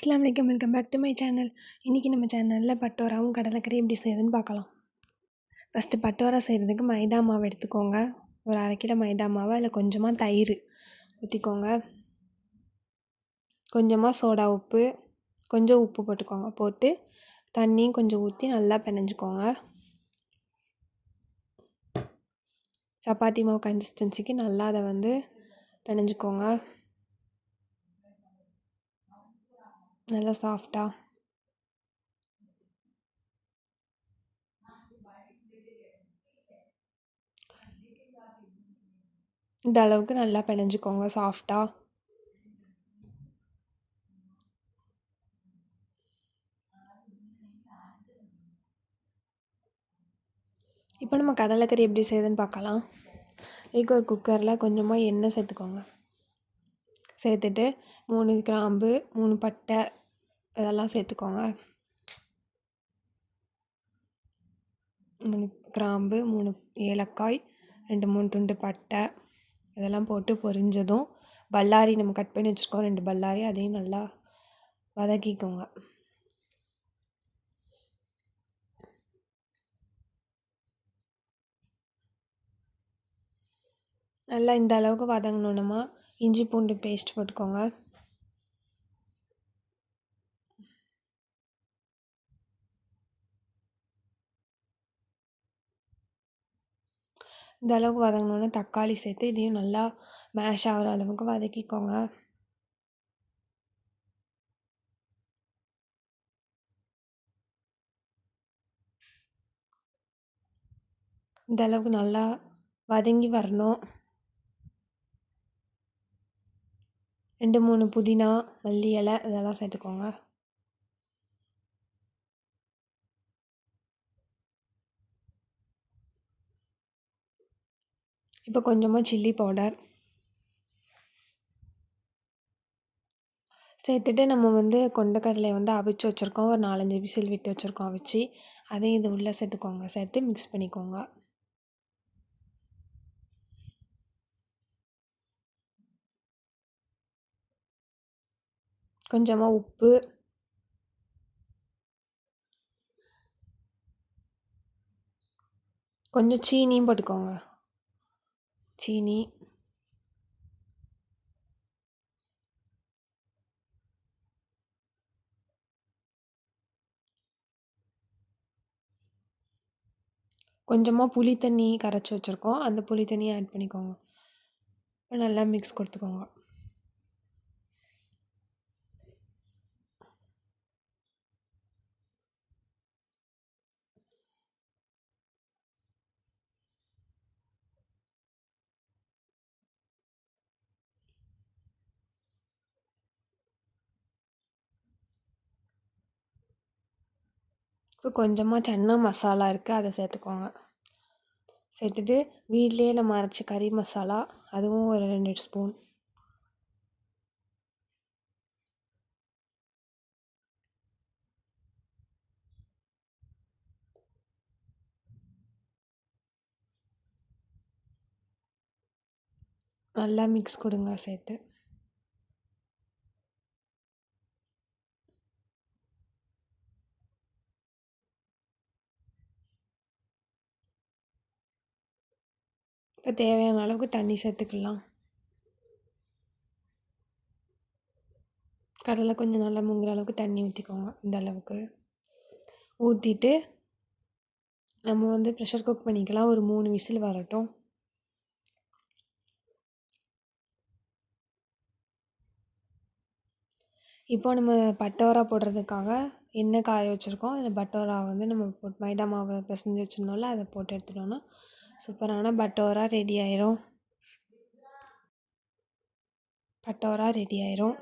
அஸ்லாம் வலைக்கம் welcome back to my channel. இன்றைக்கி நம்ம சேனலில் பட்டோராவும் கடலைக்கறி எப்படி செய்யுதுன்னு பார்க்கலாம். ஃபஸ்ட்டு பட்டோரா செய்கிறதுக்கு மைதா மாவு எடுத்துக்கோங்க. ஒரு அரை கிலோ மைதா மாவு அதில் கொஞ்சமாக தயிர் ஊற்றிக்கோங்க கொஞ்சமாக சோடா உப்பு கொஞ்சம் உப்பு போட்டுக்கோங்க. போட்டு தண்ணியும் கொஞ்சம் ஊற்றி நல்லா பிணைஞ்சிக்கோங்க. சப்பாத்தி மாவு கன்சிஸ்டன்சிக்கு நல்லா அதை வந்து பிணைஞ்சிக்கோங்க. நல்லா சாஃப்டாக இந்த அளவுக்கு நல்லா பிணைஞ்சிக்கோங்க சாஃப்டாக இப்போ நம்ம கடலைக்கறி எப்படி செய்யுதுன்னு பார்க்கலாம். இதுக்கு ஒரு குக்கரில் கொஞ்சமாக எண்ணெய் சேர்த்துக்கோங்க. சேர்த்துட்டு மூணு கிராம்பு மூணு பட்டை இதெல்லாம் சேர்த்துக்கோங்க. மூணு கிராம்பு மூணு ஏலக்காய் ரெண்டு மூணு துண்டு பட்டை. இதெல்லாம் போட்டு பொரிஞ்சதும் பல்லாரி நம்ம கட் பண்ணி வச்சுருக்கோம் ரெண்டு பல்லாரி அதையும் நல்லா வதக்கிக்கோங்க. நல்லா இந்த அளவுக்கு வதங்கணுன்னமா இஞ்சி பூண்டு பேஸ்ட் போட்டுக்கோங்க. இந்த அளவுக்கு வதங்கினோன்னே தக்காளி சேர்த்து இதையும் நல்லா மேஷ் ஆகிற அளவுக்கு வதக்கிக்கோங்க. இந்த அளவுக்கு நல்லா வதங்கி வரணும். ரெண்டு மூணு புதினா மல்லி இலை இதெல்லாம் சேர்த்துக்கோங்க. இப்போ கொஞ்சமாக சில்லி பவுடர் சேர்த்துட்டு நம்ம வந்து கொண்டக்கடலையை வந்து அவிச்சு வச்சுருக்கோம். ஒரு நாலஞ்சு விசில் விட்டு வச்சுருக்கோம் அவிச்சு. அதையும் இது உள்ளே சேர்த்துக்கோங்க. சேர்த்து மிக்ஸ் பண்ணிக்கோங்க. கொஞ்சமாக உப்பு. கொஞ்சம் சீனியும் போட்டுக்கோங்க. சீனி. கொஞ்சமாக புளி தண்ணி கரைச்சி வச்சுருக்கோம். அந்த புளி தண்ணியை ஆட் பண்ணிக்கோங்க. நல்லா மிக்ஸ் கொடுத்துக்கோங்க. இப்போ கொஞ்சமாக சன்னா மசாலா இருக்குது அதை சேர்த்துக்கோங்க சேர்த்துட்டு வீட்லேயே நம்ம அரைச்ச கறி மசாலா அதுவும் ஒரு ரெண்டு ஸ்பூன். நல்லா மிக்ஸ் கொடுங்க சேர்த்து. இப்போ தேவையான அளவுக்கு தண்ணி சேர்த்துக்கலாம். கடலை கொஞ்சம் நல்லா முங்குற அளவுக்கு தண்ணி ஊற்றிக்கோங்க இந்த அளவுக்கு. ஊற்றிட்டு நம்ம வந்து ப்ரெஷர் குக் பண்ணிக்கலாம். ஒரு மூணு விசில் வரட்டும். இப்போ நம்ம பட்டோரா போடுறதுக்காக என்ன காய வச்சுருக்கோம். அதில் பட்டோரா வந்து நம்ம போட்டு மைதா மாவை பிசைஞ்சு வச்சுருந்தோம்ல அதை போட்டு எடுத்துட்டோன்னா சூப்பரான பட்டோரா ரெடி ஆயிரும். பட்டோரா ரெடி ஆயிரும்.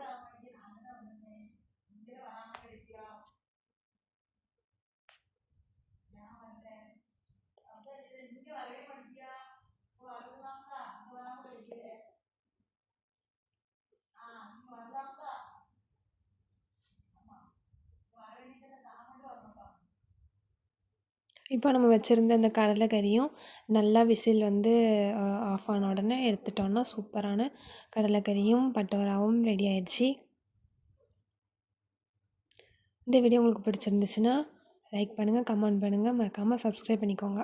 இப்போ நம்ம வச்சுருந்த அந்த கடலைக்கறியும் நல்லா விசில் வந்து ஆஃப் ஆன உடனே எடுத்துட்டோன்னா சூப்பரான கடலைக்கறியும் பட்டோராவும் ரெடி ஆயிடுச்சு. இந்த வீடியோ உங்களுக்கு பிடிச்சிருந்துச்சுன்னா லைக் பண்ணுங்கள் கமெண்ட் பண்ணுங்கள் மறக்காமல் சப்ஸ்கிரைப் பண்ணிக்கோங்க.